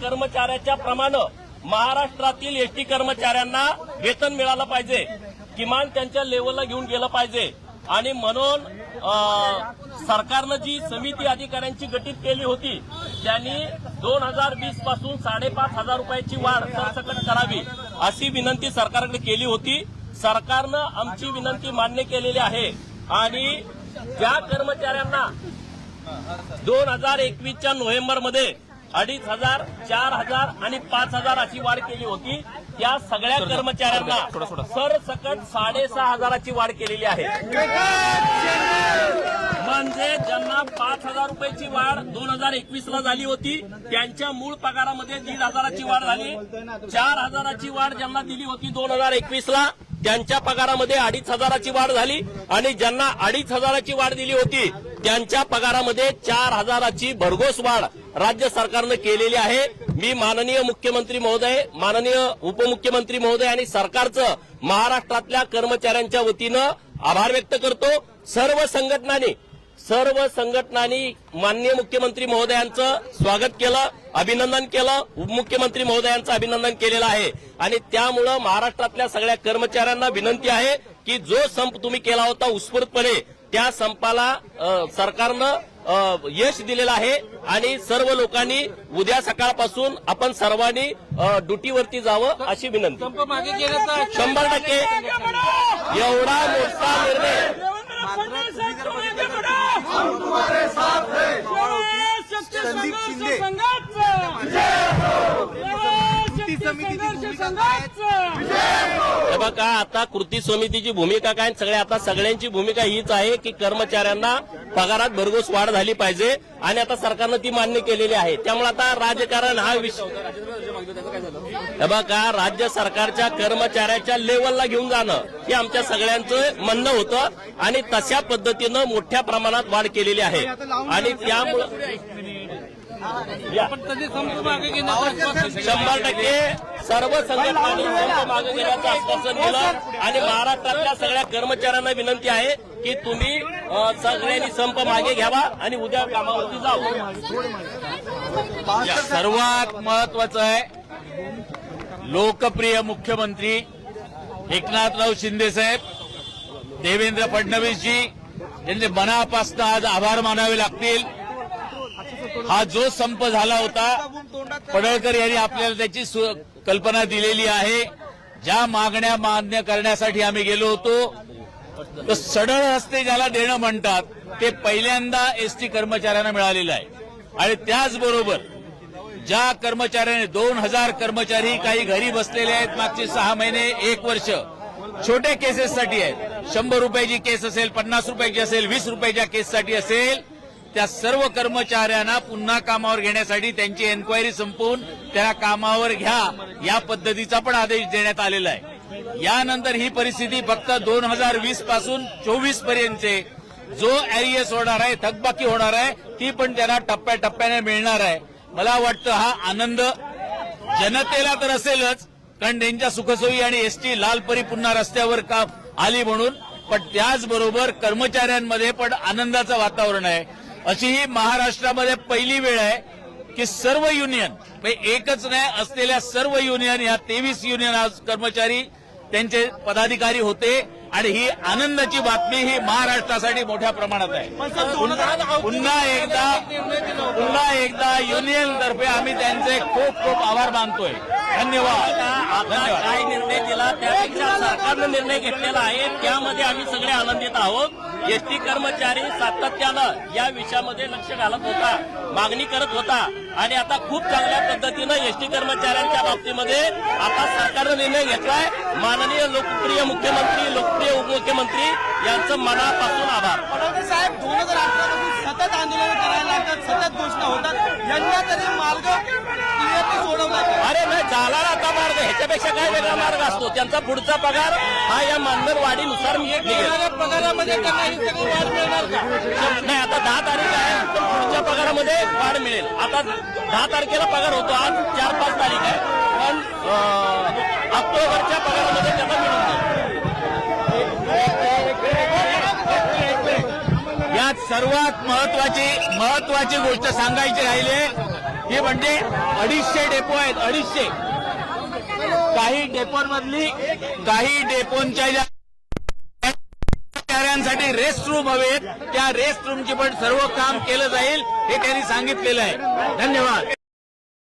कर्मचाऱ्याच्या प्रमाणे महाराष्ट्रातील एसटी कर्मचाऱ्यांना वेतन मिळालं पाहिजे. किमान त्यांच्या लेवलला घेऊन गेलं पाहिजे. आणि म्हणून सरकारनं जी समिती अधिकाऱ्यांची गठीत केली होती त्यांनी दोन हजार वीसपासून साडेपाच हजार रुपयाची वाढ सरसकट करावी अशी विनंती सरकारकडे केली होती. सरकारनं आमची विनंती मान्य केलेली आहे. आणि ज्या कर्मचाऱ्यांना दोन हजार एकवीसच्या नोव्हेंबरमध्ये अडीच हजार चार हजार आणि पाच हजार अशी वाढ केली होती. त्या सगळ्या कर्मचाऱ्यांना सरसकट साडेसहा हजाराची वाढ केलेली आहे. म्हणजे ज्यांना पाच हजार रुपयाची वाढ दोन हजार एकवीस ला झाली होती त्यांच्या मूळ पगारामध्ये दीड हजाराची वाढ झाली. चार हजाराची वाढ ज्यांना दिली होती दोन हजार एकवीस ला त्यांच्या पगारामध्ये अडीच हजाराची वाढ झाली आणि ज्यांना अडीच हजाराची वाढ दिली होती त्यांच्या पगारामध्ये चार हजाराची भरघोस वाढ राज्य सरकारनं केलेली आहे. मी माननीय मुख्यमंत्री महोदय माननीय उपमुख्यमंत्री महोदय आणि सरकारचं महाराष्ट्रातल्या कर्मचाऱ्यांच्या वतीनं आभार व्यक्त करतो. सर्व संघटनांनी सर्व संघटनांनी माननीय मुख्यमंत्री महोदयांचं स्वागत केलं अभिनंदन केलं उपमुख्यमंत्री महोदयांचं अभिनंदन केलेलं आहे. आणि त्यामुळं महाराष्ट्रातल्या सगळ्या कर्मचाऱ्यांना विनंती आहे की जो संप तुम्ही केला होता उत्स्फूर्तपणे त्या संपाला सरकारनं अ, यश दिलेलं आहे. आणि सर्व लोकांनी उद्या सकाळपासून आपण सर्वांनी ड्युटीवरती जावं अशी विनंती. संप मागे गेल्याचा शंभर टक्के. एवढा मोठा निर्णय. संदीप शिंदे हे बघा आता कृती समितीची भूमिका काय सगळे आता सगळ्यांची भूमिका हीच आहे की कर्मचाऱ्यांना पगारात भरघोस वाढ झाली पाहिजे आणि आता सरकारनं ती मान्य केलेली आहे. त्यामुळे आता राजकारण हा विषय हे बघा राज्य सरकारच्या कर्मचाऱ्याच्या लेवलला घेऊन जाणं हे आमच्या सगळ्यांचं म्हणणं होतं आणि तशा पद्धतीनं मोठ्या प्रमाणात वाढ केलेली आहे. आणि त्यामुळं पण कधी संप मागे घेण्याचं आश्वासन शंभर टक्के सर्व संघटनांनी संप मागे घेण्याचं आश्वासन दिलं. आणि महाराष्ट्रातल्या सगळ्या कर्मचाऱ्यांना विनंती आहे की तुम्ही सगळ्यांनी संप मागे घ्यावा आणि उद्या कामावरती जावं. सर्वात महत्वाचं आहे लोकप्रिय मुख्यमंत्री एकनाथराव शिंदे साहेब देवेंद्र फडणवीसजी यांचे मनापासून आज आभार मानावे लागतील. हा जो संप झाला होता पडळकर यांनी आपल्याला त्याची सु- कल्पना दिलेली आहे. ज्या मागण्या मान्य करण्यासाठी आम्ही गेलो होतो तर सडळ रस्ते ज्याला देणं म्हणतात ते पहिल्यांदा एसटी कर्मचाऱ्यांना मिळालेलं आहे. आणि त्याचबरोबर ज्या कर्मचाऱ्याने दोन हजार कर्मचारी काही घरी बसलेले आहेत मागचे सहा महिने एक वर्ष छोट्या केसेससाठी आहेत. शंभर रुपयाची केस असेल पन्नास रुपयाची असेल वीस रुपयाच्या केससाठी असेल त्या सर्व कर्मचाऱ्यांना पुन्हा कामावर घेण्यासाठी त्यांची एन्क्वायरी संपवून त्या कामावर घ्या या पद्धतीचा पण आदेश देण्यात आलेला आहे. यानंतर ही परिस्थिती फक्त दोन हजार वीसपासून चोवीस पर्यंतचे. जो एरियस होणार आहे थकबाकी होणार आहे ती पण त्यांना टप्प्याटप्प्याने मिळणार आहे. मला वाटतं हा आनंद जनतेला तर असेलच कारण त्यांच्या सुखसोयी आणि एसटी लालपरी पुन्हा रस्त्यावर का आली म्हणून पण त्याचबरोबर कर्मचाऱ्यांमध्ये पण आनंदाचं वातावरण आहे. अशी ही महाराष्ट्रामध्ये पहिली वेळ आहे की सर्व युनियन म्हणजे एकच नाही असलेल्या सर्व युनियन या तेवीस युनियन आज कर्मचारी त्यांचे पदाधिकारी होते आणि ही आनंदाची बातमी ही महाराष्ट्रासाठी मोठ्या प्रमाणात आहे. पुन्हा एकदा पुन्हा एकदा युनियन तर्फे आम्ही त्यांचे खूप खूप आभार मानतोय. धन्यवाद. काय निर्णय दिला त्यापेक्षा सरकारनं निर्णय घेतलेला आहे. त्यामध्ये आम्ही सगळे आनंदित आहोत. एसटी कर्मचारी सातत्यानं या विषयामध्ये लक्ष घालत होता मागणी करत होता. आणि आता खूप चांगल्या पद्धतीनं एसटी कर्मचाऱ्यांच्या बाबतीमध्ये आता सरकारनं निर्णय घेतलाय. माननीय लोकप्रिय मुख्यमंत्री लोकप्रिय उपमुख्यमंत्री यांचं मनापासून आभार. अरे नाही ना आता मार्ग ह्याच्यापेक्षा काय वेगळा मार्ग असतो? त्यांचा पुढचा पगार हा या मानधन वाढीनुसार निघेल. येणाऱ्या पगारामध्ये त्यांना ही सगळी वाढ मिळणार का? नाही आता दहा तारीख आहे पण पुढच्या पगारामध्ये वाढ मिळेल. आता दहा तारखेला पगार होतो आज चार पाच तारीख आहे. पण अं, ऑक्टोबरच्या पगारामध्ये त्याला मिळून जाईल. यात सर्वात महत्वाची महत्वाची गोष्ट सांगायची राहिली हे म्हणजे अडीचशे डेपो आहेत अडीचशे. काही डेपोंमधली काही डेपोंच्या ज्या कर्मचाऱ्यांसाठी रेस्ट रूम हवेत त्या रेस्ट रूमची पण सर्व काम केलं जाईल हे त्यांनी सांगितलेलं आहे. धन्यवाद.